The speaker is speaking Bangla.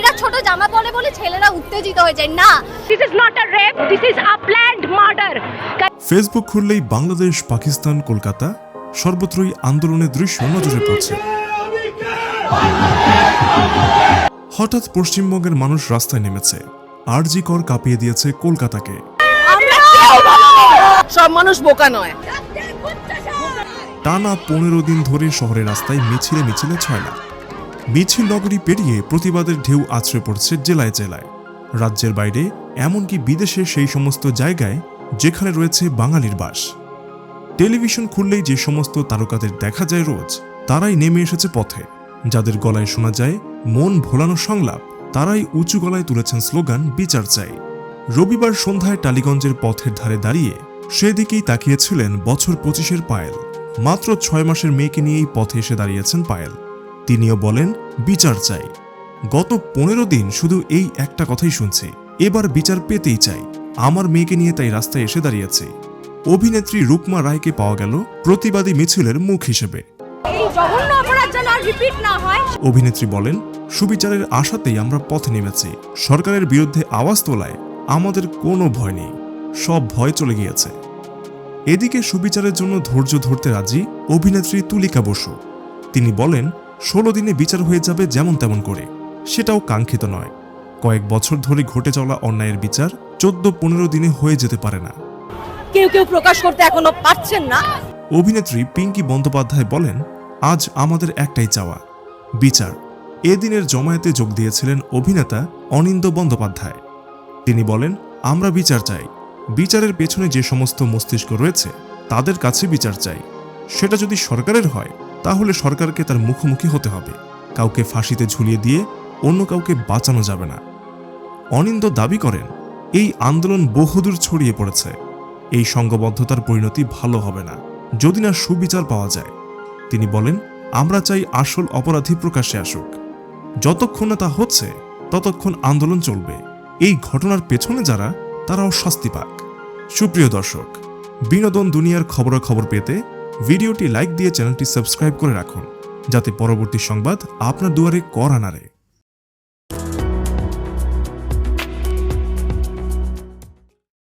এরা ছোট জামা পরে বলে ছেলেরা উত্তেজিত হয়ে যায়। না। This is not a rape, this is a planned murder. Facebook খুললেই বাংলাদেশ পাকিস্তান কলকাতা সর্বত্রই আন্দোলনের দৃশ্য নজরে পড়ছে। হঠাৎ পশ্চিমবঙ্গের মানুষ রাস্তায় নেমেছে। আরজি কর কাঁপিয়ে দিয়েছে কলকাতাকে। সব মানুষ বোকা নয়। টানা পনেরো দিন ধরে শহরের রাস্তায় মিছিলে মিছিলে ছয়লা মিছিল নগরী পেরিয়ে প্রতিবাদের ঢেউ আছড়ে পড়ছে জেলায় জেলায়। রাজ্যের বাইরে, এমনকি বিদেশে সেই সমস্ত জায়গায় যেখানে রয়েছে বাঙালির বাস। টেলিভিশন খুললেই যে সমস্ত তারকাদের দেখা যায় রোজ, তারাই নেমে এসেছে পথে। যাদের গলায় শোনা যায়, মন ভোলানো সংলাপ, তারাই উঁচু গলায় তুলেছেন স্লোগান, বিচার চাই। রবিবার সন্ধ্যায় টালিগঞ্জের পথের ধারে দাঁড়িয়ে সেদিকেই তাকিয়েছিলেন বছর পঁচিশের পায়েল। মাত্র ছয় মাসের মেয়েকে নিয়েই পথে এসে দাঁড়িয়েছেন পায়েল। তিনিও বলেন বিচার চাই। গত পনেরো দিন শুধু এই একটা কথাই শুনছি। এবার বিচার পেতেই চাই। আমার মেয়েকে নিয়ে তাই রাস্তায় এসে দাঁড়িয়েছে। অভিনেত্রী রুকমা রায়কে পাওয়া গেল প্রতিবাদী মিছিলের মুখ হিসেবে। অভিনেত্রী বলেন সুবিচারের আশাতেই আমরা পথে নেমেছি। সরকারের বিরুদ্ধে আওয়াজ তোলায় আমাদের কোনো ভয় নেই। সব ভয় চলে গিয়েছে। এদিকে সুবিচারের জন্য ধৈর্য ধরতে রাজি অভিনেত্রী তুলিকা বসু। তিনি বলেন ষোলো দিনে বিচার হয়ে যাবে যেমন তেমন করে। সেটাও কাঙ্ক্ষিত নয়। কয়েক বছর ধরে ঘটে চলা অন্যায়ের বিচার চোদ্দ পনেরো দিনে হয়ে যেতে পারে না। কেউ কেউ প্রকাশ করতে এখনও পারছেন না। অভিনেত্রী পিঙ্কি বন্দ্যোপাধ্যায় বলেন আজ আমাদের একটাই চাওয়া বিচার। এদিনের জমায়েতে যোগ দিয়েছিলেন অভিনেতা অনিন্দ বন্দ্যোপাধ্যায়। তিনি বলেন আমরা বিচার চাই। বিচারের পেছনে যে সমস্ত মস্তিষ্ক রয়েছে তাদের কাছে বিচার চাই। সেটা যদি সরকারের হয় তাহলে সরকারকে তার মুখোমুখি হতে হবে। কাউকে ফাঁসিতে ঝুলিয়ে দিয়ে অন্য কাউকে বাঁচানো যাবে না। অনিন্দ দাবি করেন, এই আন্দোলন বহুদূর ছড়িয়ে পড়েছে। এই সঙ্গবদ্ধতার পরিণতি ভালো হবে না, যদি না সুবিচার পাওয়া যায়। তিনি বলেন, আমরা চাই আসল অপরাধী প্রকাশ্যে আসুক। যতক্ষণ না তা হচ্ছে, ততক্ষণ আন্দোলন চলবে। এই ঘটনার পেছনে যারা, তারাও শাস্তি পাক। সুপ্রিয় দর্শক, বিনোদন দুনিয়ার খবরাখবর পেতে ভিডিওটি লাইক দিয়ে চ্যানেলটি সাবস্ক্রাইব করে রাখুন যাতে পরবর্তী সংবাদ আপনার দুয়ারে কর আনারে।